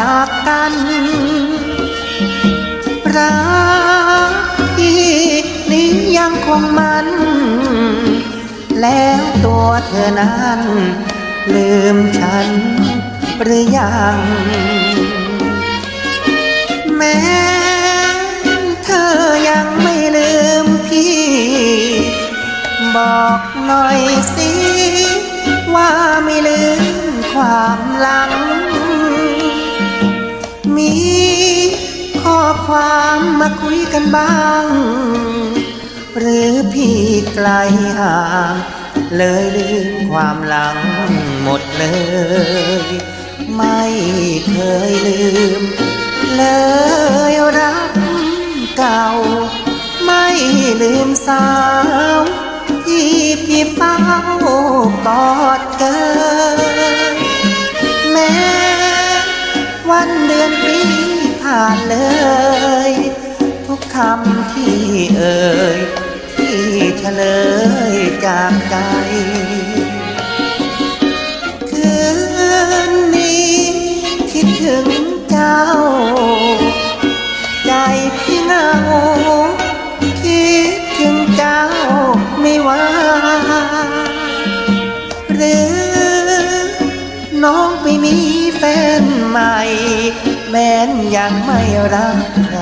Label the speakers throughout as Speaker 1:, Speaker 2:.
Speaker 1: จากกัน รักที่นี้ยังคงมัน แล้วตัวเธอนั้น ลืมฉันหรือยัง แม้เธอยังไม่ลืมพี่ บอกหน่อยสิว่าไม่ลืมความหลัง ความมาคุยกันบ้าง หรือพี่ไกลห่างเลยลืมความหลังหมดเลย ไม่เคยลืม เลยรักเก่า ไม่ลืมสาวที่พี่เฝ้ากอดเกินำที่เอ่ยที่เฉลยจากใจ คืนนี้คิดถึงเจ้า ใจพี่เหงาคิดถึงเจ้าไม่ว่าหรือน้องไปมีแฟนใหม่ แม้นยังไม่รักใคร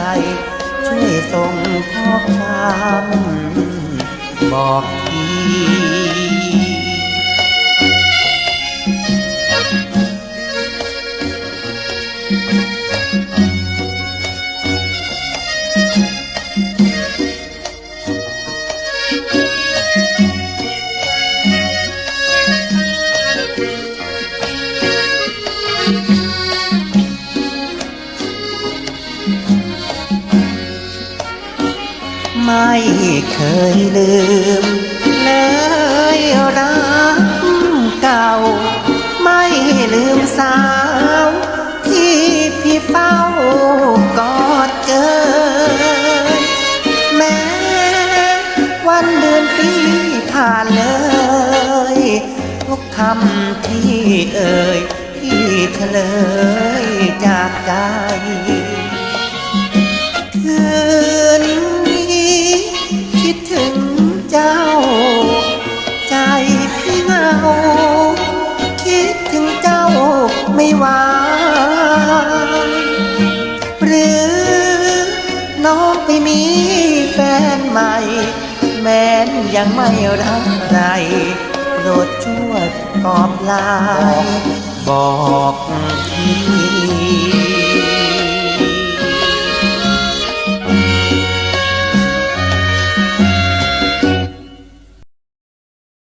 Speaker 1: ช่วยส่งข้อความบอกที ไม่เคยลืม เลยรักเก่า ไม่ลืมสาว ที่พี่เฝ้ากอดเกิน แม้วันเดือนปีผ่านเลย ทุกคำที่เอ่ยที่เฉลยจากใจคืนนี้ ไปมีแฟนใหม่ แม้นยังไม่รักใครโปรดช่วยตอบไลน์บอกที